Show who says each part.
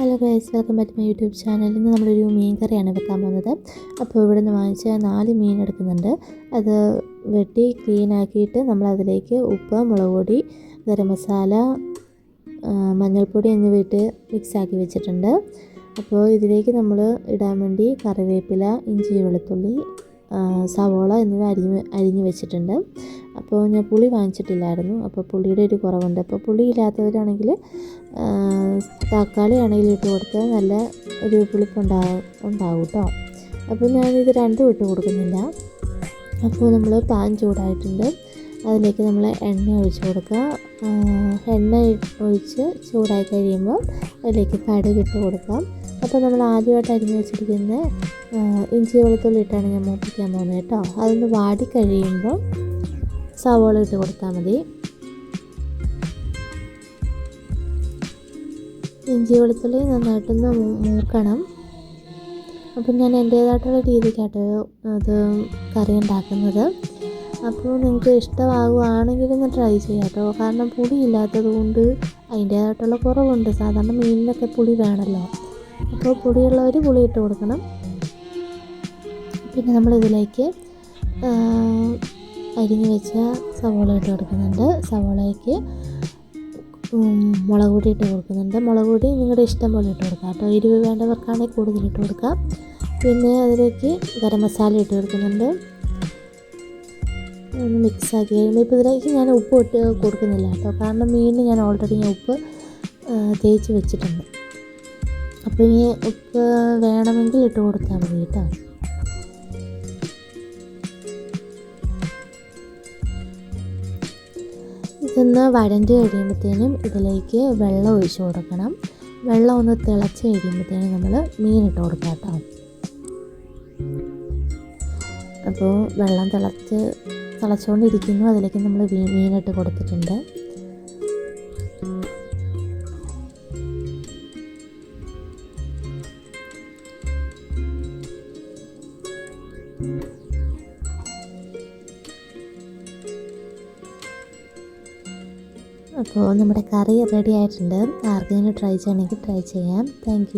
Speaker 1: Hello guys welcome back my YouTube ചാനലിൽ നിന്ന് നമ്മളൊരു മീൻ കറിയാണ് വെക്കാൻ പോകുന്നത്. അപ്പോൾ ഇവിടെ നിന്ന് വാങ്ങിച്ച നാല് മീൻ എടുക്കുന്നുണ്ട്. അത് വെട്ടി ക്ലീൻ ആക്കിയിട്ട് നമ്മൾ അതിലേക്ക് ഉപ്പ് മുളക് പൊടി ഗരം മസാല മഞ്ഞൾപ്പൊടി എന്നിവ ഇട്ട് മിക്സ് ആക്കി വെച്ചിട്ടുണ്ട്. അപ്പോൾ ഇതിലേക്ക് നമ്മൾ ഇടാൻ വേണ്ടി കറിവേപ്പില ഇഞ്ചി വെളുത്തുള്ളി സവോള എന്നിവ അരിഞ്ഞ് അരിഞ്ഞ് വെച്ചിട്ടുണ്ട്. അപ്പോൾ ഞാൻ പുളി വാങ്ങിച്ചിട്ടില്ലായിരുന്നു. അപ്പോൾ പുളിയുടെ ഒരു കുറവുണ്ട്. അപ്പോൾ പുളി ഇല്ലാത്തവരാണെങ്കിൽ തക്കാളി ആണെങ്കിൽ ഇട്ട് കൊടുത്താൽ നല്ല ഒരു പുളിപ്പുണ്ടാകും ഉണ്ടാവും കേട്ടോ അപ്പോൾ ഞാനിത് രണ്ടും ഇട്ട് കൊടുക്കുന്നില്ല. അപ്പോൾ നമ്മൾ പാൻ ചൂടായിട്ടുണ്ട്. അതിലേക്ക് നമ്മൾ എണ്ണ ഒഴിച്ച് കൊടുക്കുക. എണ്ണ ഒഴിച്ച് ചൂടായി കഴിയുമ്പോൾ അതിലേക്ക് കടുക് ഇട്ട് കൊടുക്കാം. അപ്പോൾ നമ്മൾ ആദ്യമായിട്ട് അരിഞ്ഞ് വെച്ചിരിക്കുന്ന ഇഞ്ചി വെളുത്തുള്ളി ഇട്ടാണ് ഞാൻ മൂപ്പിക്കാൻ പോകുന്നത് കേട്ടോ. അതൊന്ന് വാടി കഴിയുമ്പോൾ സവോള ഇട്ട് കൊടുത്താൽ മതി. ഇഞ്ചി വെളുത്തുള്ളി നന്നായിട്ടൊന്ന് മൂക്കണം. അപ്പം ഞാൻ എന്റേതായിട്ടുള്ള രീതിക്കാട്ടോ അത് കറി ഉണ്ടാക്കുന്നത്. അപ്പോൾ നിങ്ങൾക്ക് ഇഷ്ടമാകുവാണെങ്കിൽ ഒന്ന് ട്രൈ ചെയ്യാം കേട്ടോ കാരണം പുളി ഇല്ലാത്തത് കൊണ്ട് അതിന്റേതായിട്ടുള്ള കുറവുണ്ട്. സാധാരണ മീനിനൊക്കെ പുളി വേണമല്ലോ. അപ്പോൾ പുളിയുള്ളവർ പുളി ഇട്ട് കൊടുക്കണം. പിന്നെ നമ്മളിതിലേക്ക് ഇതിലേക്ക് അരിഞ്ഞ് വെച്ച സവോള ഇട്ട് കൊടുക്കുന്നുണ്ട്. സവോളയ്ക്ക് മുളക് പൊടി ഇട്ട് കൊടുക്കുന്നുണ്ട്. മുളക് പൊടി നിങ്ങളുടെ ഇഷ്ടം പോലെ ഇട്ട് കൊടുക്കാം കേട്ടോ. എരിവ് വേണ്ടവർക്കാണെങ്കിൽ കൂടുതൽ ഇട്ട് കൊടുക്കാം. പിന്നെ അതിലേക്ക് ഗരം മസാല ഇട്ട് കൊടുക്കുന്നുണ്ട്. ഒന്ന് മിക്സ് ആക്കി കഴിയുമ്പോൾ ഇപ്പോൾ ഇതിലേക്ക് ഞാൻ ഉപ്പ് ഇട്ട് കൊടുക്കുന്നില്ല കേട്ടോ. കാരണം മീനിന് ഞാൻ ഓൾറെഡി ഞാൻ ഉപ്പ് തേച്ച് വെച്ചിട്ടുണ്ട്. അപ്പോൾ ഇനി ഉപ്പ് വേണമെങ്കിൽ ഇട്ട് കൊടുത്താൽ മതി കേട്ടോ. ഇതൊന്ന് വഴണ്ട് കഴിയുമ്പോഴത്തേനും ഇതിലേക്ക് വെള്ളം ഒഴിച്ച് കൊടുക്കണം. വെള്ളം ഒന്ന് തിളച്ച് കഴിയുമ്പോഴത്തേനും നമ്മൾ മീനിട്ട് കൊടുക്കാം കേട്ടോ. അപ്പോൾ വെള്ളം തിളച്ച് തിളച്ചുകൊണ്ടിരിക്കുന്നു അതിലേക്ക് നമ്മൾ മീനിട്ട് കൊടുത്തിട്ടുണ്ട്. അപ്പോൾ നമ്മുടെ കറി റെഡി ആയിട്ടുണ്ട്. ആർക്കെങ്കിലും ട്രൈ ചെയ്യണമെങ്കിൽ ട്രൈ ചെയ്യാം. താങ്ക്